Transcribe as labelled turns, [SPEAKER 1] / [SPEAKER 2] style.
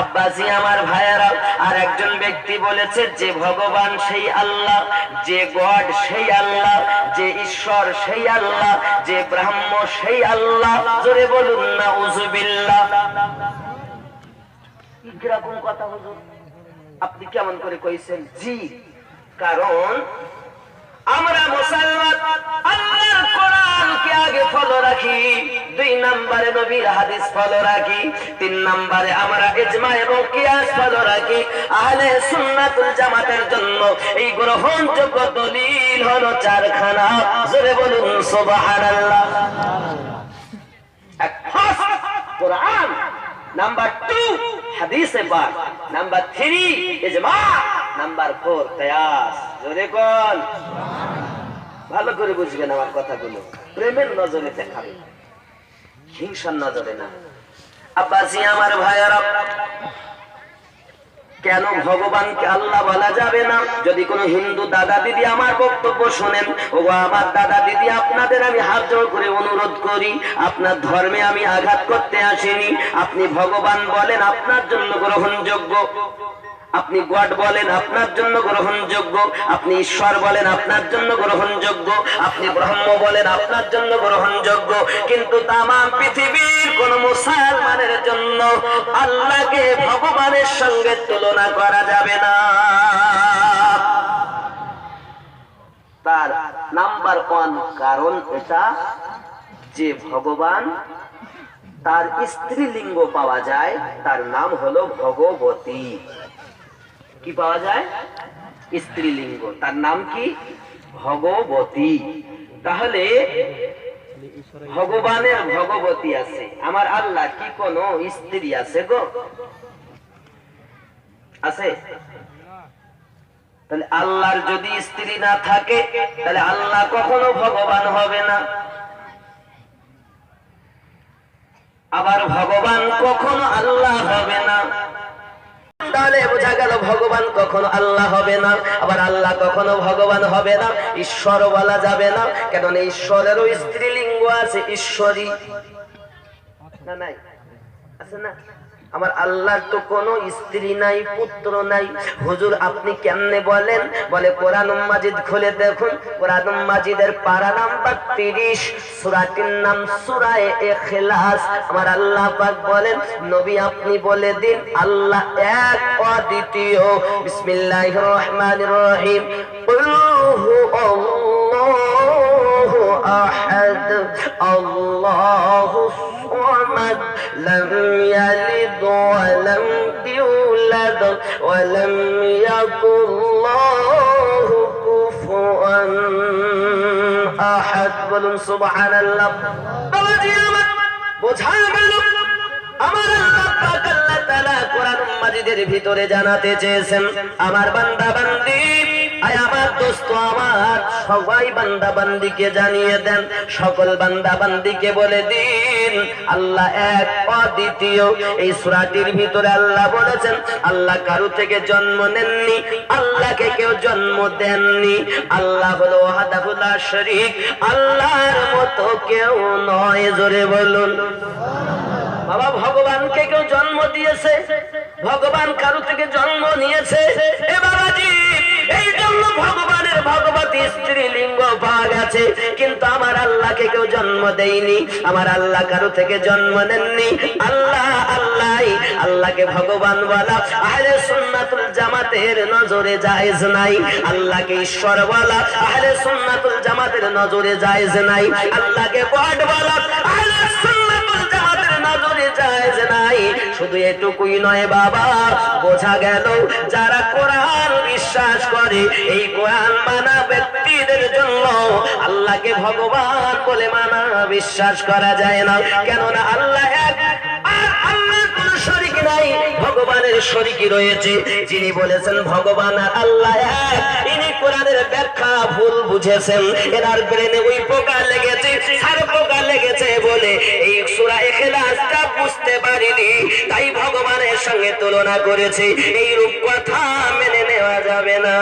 [SPEAKER 1] আব্বাসি আমার ভাইয়ারা আর একজন ব্যক্তি বলেছে, যে ভগবান সেই আল্লাহ, যে গড সেই আল্লাহ, যে ঈশ্বর সেই আল্লাহ, যে ব্রাহ্ম সেই আল্লাহ। জোরে বলুন না উজুবিল্লাহ কীরকম কথা হুজুর? আপনি কেমন করে কইছেন? জি, কারণ আমরা মুসলমান আগে ফলো রাখি, দুই নম্বরে নবীর হাদিস ফলো রাখি, তিন নম্বরে আমরা ইজমা এবং কিয়াস ফলো রাখি। আহলে সুন্নাতুল জামাতের জন্য এই গ্রহণযোগ্য দলিল হলো চারখানা। জোরে বলুন, সুবহানাল্লাহ। এক কোরআন। নাম্বার টু, হাদিসে পাক। নাম্বার থ্রি, ইজমা। নাম্বার ফোর, কিয়াস। জোরে কোন ভালো করে বুঝবেন আমার কথাগুলো। প্রেমের নজরে দেখাবে হিংসার নজরে না। আব্বাসি আমার ভাইয়ারা, কেন ভগবানকে আল্লাহ বলা যাবে না? যদি কোনো হিন্দু দাদা দিদি আমার বক্তব্য শোনেন ও আমার দাদা দিদি, আপনাদের আমি হাত জোর করে অনুরোধ করি, আপনার ধর্মে আমি আঘাত করতে আসিনি। আপনি ভগবান বলেন, আপনার জন্য গ্রহণযোগ্য। আপনি গড বলেন আপনার জন্য গ্রহণযোগ্য, আপনি ঈশ্বর বলেন আপনার জন্য গ্রহণযোগ্য, আপনি ব্রহ্ম বলেন আপনার জন্য গ্রহণযোগ্য। কিন্তু তাম পৃথিবীর কোন মুসলমানের জন্য আল্লাহকে ভগবানের সঙ্গে তুলনা করা যাবে না। তার নাম্বার ওয়ান কারণ এটা যে ভগবান, তার স্ত্রীলিঙ্গ পাওয়া যায়, তার নাম হলো ভগবতী। কি পাওয়া যায়? স্ত্রীলিঙ্গ। তার নাম কি? ভগবতী। তাহলে ভগবানের ভগবতী আছে। আমার আল্লাহ কি কোন স্ত্রী আছে গো? আছে? তাহলে আল্লাহর যদি স্ত্রী না থাকে, তাহলে আল্লাহ কখনো ভগবান হবে না। আবার ভগবান কখনো আল্লাহ হবে না। তাহলে বোঝা গেল ভগবান কখনো আল্লাহ হবে না, আবার আল্লাহ কখনো ভগবান হবে না ঈশ্বর বলা যাবে না কেন ঈশ্বরেরও স্ত্রীলিঙ্গ আছে, ঈশ্বরী। না, নাই? আছে না? আমার আল্লাহর তো কোনো স্ত্রী নাই, পুত্র নাই। হুজুর, আপনি কেমনে বলেন? বলে, কোরআন মাজিদ খুলে দেখুন। কোরআন মাজিদের পারা নাম্বার তিরিশ, সুরাটির নাম সুরায়েলাস আমার আল্লাহ পাক বলেন, নবী আপনি বলে দিন, আল্লাহ এক, অদ্বিতীয়। বিসমিল্লাহ রহমান রহিম। কুল হু আল্লাহু يولد ولم يكن له كفوا احد বলুন সুবহানাল্লাহ বাবাজি আমার বোঝা গেল আমার আল্লাহ পাক আল্লাহ তাআলা কোরআন মাজিদের ভিতরে জানাতে চেয়েছেন আমার বান্দা বান্দি সবাই বান্দা বান্দিকে জানিয়ে দেন, সকল বান্দা বান্দিকে বলে দিন, আল্লাহ এক, অদ্বিতীয়। এই সূরাটির ভিতরে আল্লাহ বলেছেন, আল্লাহ কারু থেকে জন্ম নেননি, আল্লাহকে কেউ জন্ম দেননি। আল্লাহ হলো আল্লাহর মতো কেউ নয়, জোরে বলুন। বাবা, ভগবানকে কেউ জন্ম দিয়েছে? ভগবান কারু থেকে জন্ম নিয়েছে? এ বাবাজি গেছে কিন্তু আমার আল্লাহকে কেউ জন্ম দেয়নি। আমার আল্লাহ কারও থেকে জন্ম নেননি। আল্লাহ আল্লাহ আল্লাহকে ভগবান বলা। আহলে সুন্নাতুল জামাতের নজরে জায়েজ নাই। আল্লাহকে ঈশ্বর বলা। আহলে সুন্নাতুল জামাতের নজরে জায়েজ নাই। আল্লাহকে বট বলা। আহলে জায়েজ নাই, শুধু এটুকুই নয় বাবা। বোঝা গেল যারা কোরআন বিশ্বাস করে, এই কোরআন মানা ব্যক্তিদের জন্য আল্লাহকে ভগবান বলে মানা বিশ্বাস করা যায় না। কেননা আল্লাহ শরীক ভগবানের শরীকি রয়েছে। যিনি বলেছেন, ভগবান আল্লাহ এক। ইনি কোরআনের ব্যাখ্যা ভুল বুঝেছেন। এনার ব্রেনে ওই পোকা লেগেছে। বলে এই সুরা এখলাসটা বুঝতে পারিনি। তাই ভগবানের সঙ্গে তুলনা করেছি। এই রূপ কথা মেনে নেওয়া যাবে না।